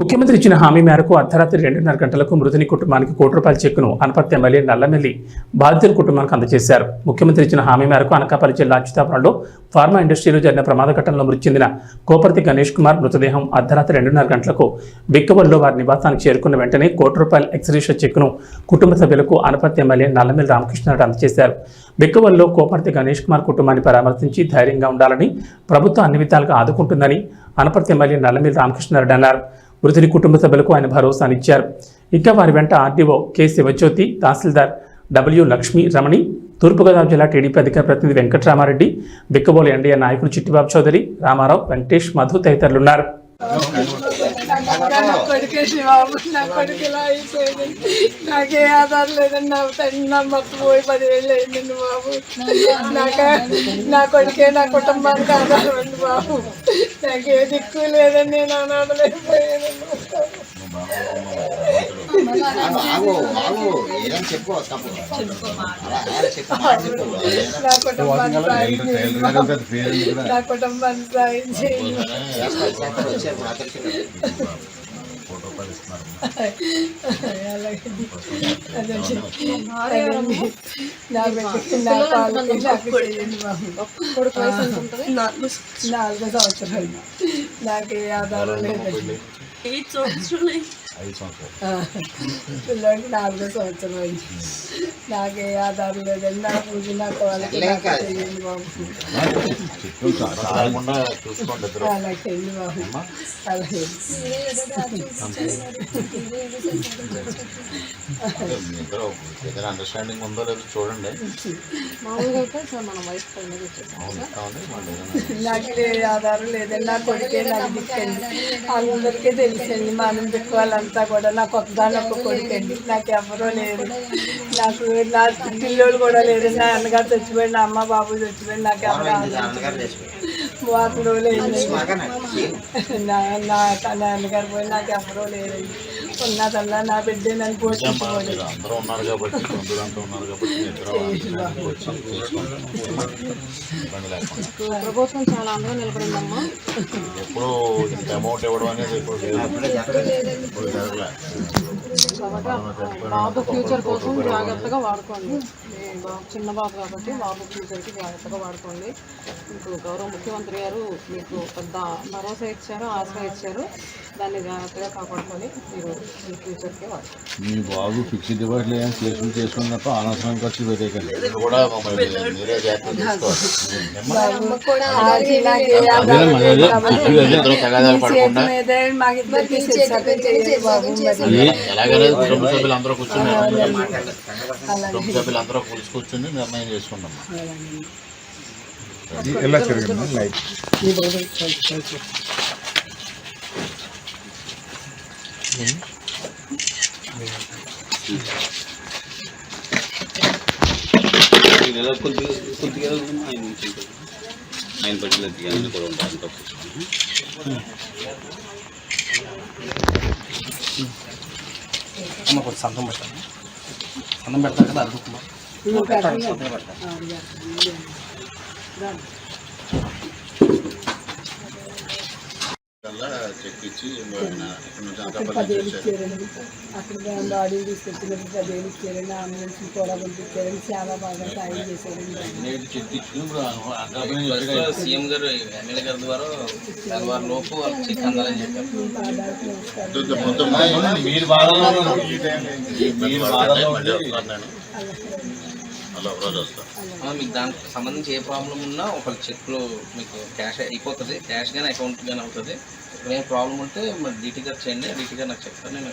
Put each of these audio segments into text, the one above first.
ముఖ్యమంత్రి ఇచ్చిన హామీ మేరకు అర్ధరాత్రి రెండున్నర గంటలకు మృతుని కుటుంబానికి కోటి రూపాయల చెక్కును అనపర్తి ఎమ్మెల్యే నల్లమెల్లి బాధితుల కుటుంబానికి అందజేశారు. ముఖ్యమంత్రి ఇచ్చిన హామీ మేరకు అనకాపల్లి జిల్లా అచ్యుతాపురంలో ఫార్మా ఇండస్ట్రీలో జరిగిన ప్రమాద ఘటనలో మృతి చెందిన కోపర్తి గణేష్ కుమార్ మృతదేహం అర్ధరాత్రి రెండున్నర గంటలకు బిక్కవల్లో వారి నివాసానికి చేరుకున్న వెంటనే కోటి రూపాయల ఎక్స్రేషన్ చెక్కును కుటుంబ సభ్యులకు అనపర్తి ఎమ్మెల్యే నల్లమెల్లి రామకృష్ణారెడ్డి అందజేశారు. బిక్కవల్లో కోపర్తి గణేష్ కుమార్ కుటుంబాన్ని పరామర్శించి ధైర్యంగా ఉండాలని ప్రభుత్వం అన్ని విధాలుగా ఆదుకుంటుందని అనపర్తి ఎమ్మెల్యే నల్లమిల్లి రామకృష్ణారెడ్డి అన్నారు. మృతుడి కుటుంబ సభ్యులకు ఆయన భరోసానిచ్చారు. ఇంకా వారి వెంట RDO K Sivajyothi tahsildar W Lakshmi Ramani Turpu Godavari జిల్లా టీడీపీ అధికార ప్రతినిధి వెంకటరామారెడ్డి బిక్కబోలు ఎన్డీఏ నాయకులు చిట్టిబాబు చౌదరి రామారావు వెంకటేష్ మధు తదితరులున్నారు. నా కొడుకేసి బాబు నా కొడుకు ఇలా అయిపోయింది. నాకే ఆధారం లేదండి నా తండ్రి నా పోయి పదివేలు అయిందండి బాబు. నాక నా కొడుకే నా కుటుంబానికి ఆధారం అండి బాబు. నాకే దిక్కు లేదండి నేను అనాథలేకపోయానండి ఆగు ఆగు ఏం చెప్పు తప్పు నా కుటుంబాన్ని సాగించి చేయండి నాలుగో సంవత్సరాలు. నాకు ఏ ఆధారం లేదండి పిల్లోడికి నాలుగో సంవత్సరం అయింది. నాకు ఏ ఆధారం లేదండి నా పూజ నా వాళ్ళకి నాకు చేయండి బాబు. అలాగే చేయండి బాబు. అలాగే అండర్స్టాండింగ్ ఉందో లేదో చూడండి. మన నాకు ఏ ఆధారం లేదండి నా కొడుకే నాకు దిక్కండి అందరికీ తెలుసండి మా అన్నం వాళ్ళంతా కూడా నాకు ఒక్కదాని ఒక్క కొడుకండి నాకు ఎవరూ లేరు. నాకు నా పిల్లోళ్ళు కూడా లేరు నా అన్నగారు చచ్చిపోయి నా అమ్మ బాబు చచ్చిపోయి నాకు ఎవరు వాకులు లేదండి నా నా నా అన్నగారు పోయి నాకు ఎవరూ లేరండి. ఉన్నదల్లా నా బిడ్డ నన్ను అందరూ లేకుండా. ప్రభుత్వం చాలా అండగా నిలబడిందమ్మా. ఎప్పుడు అమౌంట్ ఇవ్వడం అనేది ఇప్పుడు బాబు ఫ్యూచర్ కోసం జాగ్రత్తగా వాడుకోండి. చిన్న బాబు కాబట్టి బాబు ఫ్యూచర్కి జాగ్రత్తగా వాడుకోండి. మీకు గౌరవ ముఖ్యమంత్రి గారు మీకు పెద్ద భరోసా ఇచ్చారు ఆశ ఇచ్చారు. దాన్ని జాగ్రత్తగా కాపాడుకొని మీరు మీ ఫ్యూచర్కి వాడుకోండి. మీ బాబు ఫిక్స్డ్ డిపాజిట్లు ఏం చేసుకుని చేసుకుని తప్ప అనవసరం ఖర్చు పెట్టేయకండి. కూడా మీరే జాగ్రత్త పడకుండా ఎలాగైనా కుటుంబ సభ్యులు అందరూ కూర్చొని కుటుంబ సభ్యులు అందరూ కలిసి కూర్చొని నిర్ణయం చేసుకున్నాం. ఎలా జరిగింది? లైట్ ఇలా కొద్దిగా కొద్దిగా ఆయన పట్టిన కూడా తప్పు అమ్మ కొంచెం సంతం పెట్టాను సంతం పెడతాను కదా అడుగుతున్నా చెక్ ఇచ్చి ఇక్కడ నుంచి అనకాపల్లి పదివేలు నుంచి వచ్చారు. ఇచ్చారండి అక్కడ బాడీ తీసుకొచ్చినప్పుడు పదివేలు ఇచ్చారండి అంబులెన్స్ కూడా పంపించారండి చాలా బాగా సాయం చేశారండి నేటి చెక్ ఇచ్చి సీఎం గారు ఎమ్మెల్యే గారి ద్వారా వారి లోపు చెక్ అందాలని చెప్పారు. మీరు బాధలో. మీరు బాధలో మీకు దానికి సంబంధించి ఏ ప్రాబ్లం ఉన్నా ఒక చెక్లో మీకు క్యాష్ అయిపోతుంది. క్యాష్ కానీ అకౌంట్ కానీ అవుతుంది. ఏం ప్రాబ్లం ఉంటే మరి డీటీ గారు చేయండి. డీటీ గారు నాకు చెప్తాను నేను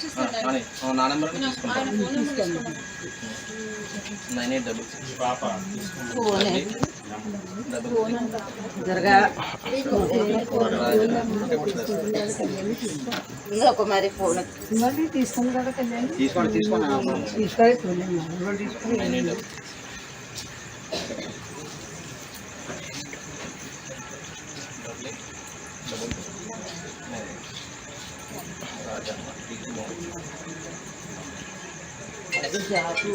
ఆ, అని. ఆ, నా నెంబర్ తీసుకుంటాను nine eight double six. Double మరి తీసుకుని కదా కళ్యాణ్? తీసుకోండి తీసుకోండి. డబుల్ జాబు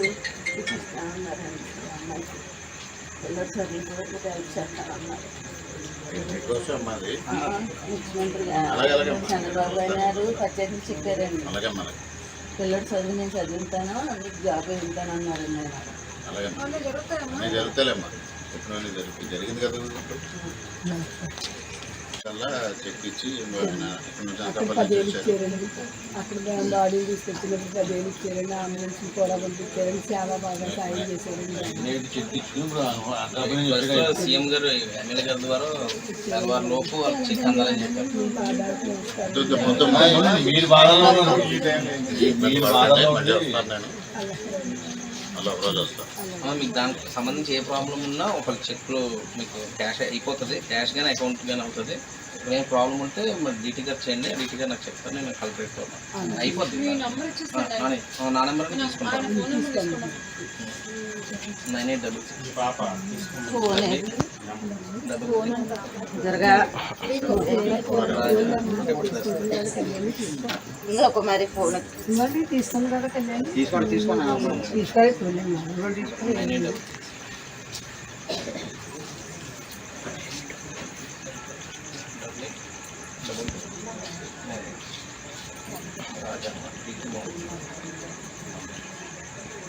అన్నారండి అమ్మాయికి పిల్లలు చదివిపోతే హెల్ప్ ముఖ్యమంత్రి గారు చంద్రబాబు గారు ప్రత్యేకంగా చెప్పారండి. పిల్లడు చదువు నేను చదువుతాను నీకు జాబ్ వెళ్తాను అన్నారండి ఆయన. అలాగే నేను జరుగుతాలేమ్మా ఎప్పుడు జరిగి జరిగింది కదా కల్లా చెక్ ఇచ్చి ఇక్కడ నుంచి అంతా అక్కడ పని పదేళ్ళు చేశారు. ఇచ్చారండి. అక్కడ మేము బాడీ తీసుకొచ్చినప్పుడు పదేళ్ళు ఇచ్చారండి. అంబులెన్స్ కూడా పంపించారండి. చాలా బాగా సాయం చేశారండి. నేటి చెక్ ఇచ్చుకుని ఇప్పుడు అక్కడ ఫస్ట్ సీఎం గారు ఎమ్మెల్యే గారి ద్వారా లోపు చెక్ అందాలని చెప్పారు. మీరు బాధలో ఉన్నారు. మీరు బాధలో మీకు దానికి సంబంధించి ఏ ప్రాబ్లం ఉన్నా ఒక చెక్లో మీకు క్యాష్ అయిపోతుంది. క్యాష్ కానీ అకౌంట్ కానీ అవుతుంది. ఏం ప్రాబ్లం ఉంటే మరి డీటీ గారు చేయండి డీటీ గారు నాకు చెప్తాను నేను నాని, ఆ, నా నెంబర్ తీసుకుంటాను. Nine eight double six. Phone double జరగా ఇంకొక మరి ఫోన్ ఇవ్వండి తీసుకుని కదా కళ్యాణ్ తీసుకోండి తీసుకోండి తీసుకొని చూడండి ఇవ్వండి తీసుకొని నైన్ ఎయిట్ డబుల్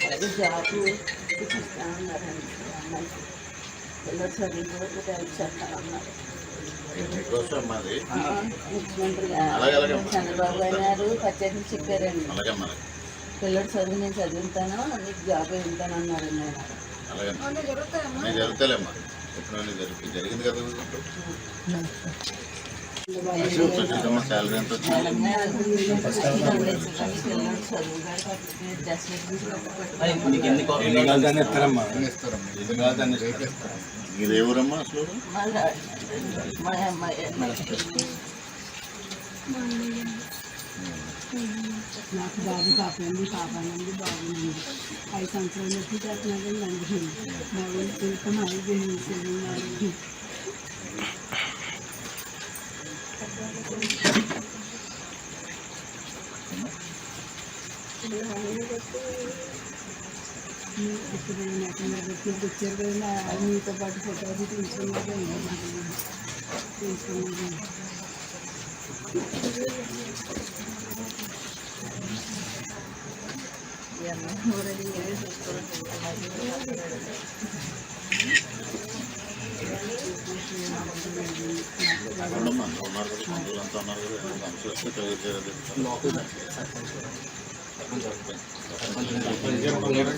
అది జాబ్ ఇప్పిస్తా అన్నారండి అమ్మాయి పిల్లడు చదువు ముఖ్యమంత్రి చంద్రబాబు గారు ప్రత్యేకంగా చెప్పారండి పిల్లడు చదువు నేను చదువుతాను నీకు జాబ్ వెళ్తాను అన్నారండి ఆయన. జరిగింది కదా. వచ్చిందమ్మా శాలరీ ఎంత వచ్చింది పిల్లడు చదువు గారు డెస్మెట్ మీకు ఎన్ని కాపీలు ఎన్ని కావాలి దాన్ని ఇస్తారమ్మా ఎన్ని కావాలి దాన్ని ఇస్తారు ఇది ఏ ఊరమ్మా అసలు మా అమ్మాయి నాకు బాబు పాపండి పాపానండి బాబునండి ఐదు సంవత్సరాల నుంచి చేస్తున్నాడండి అండి మా ఊళ్ళు తెలుపు మా ఐదు చేసేది మీతో పాటు ఫోటో తీసుకున్నది తీసుకున్నది ఉండమ్మా అంతా ఉన్నారు కదా మందులు అంతా ఉన్నారు కదా ఏమైనా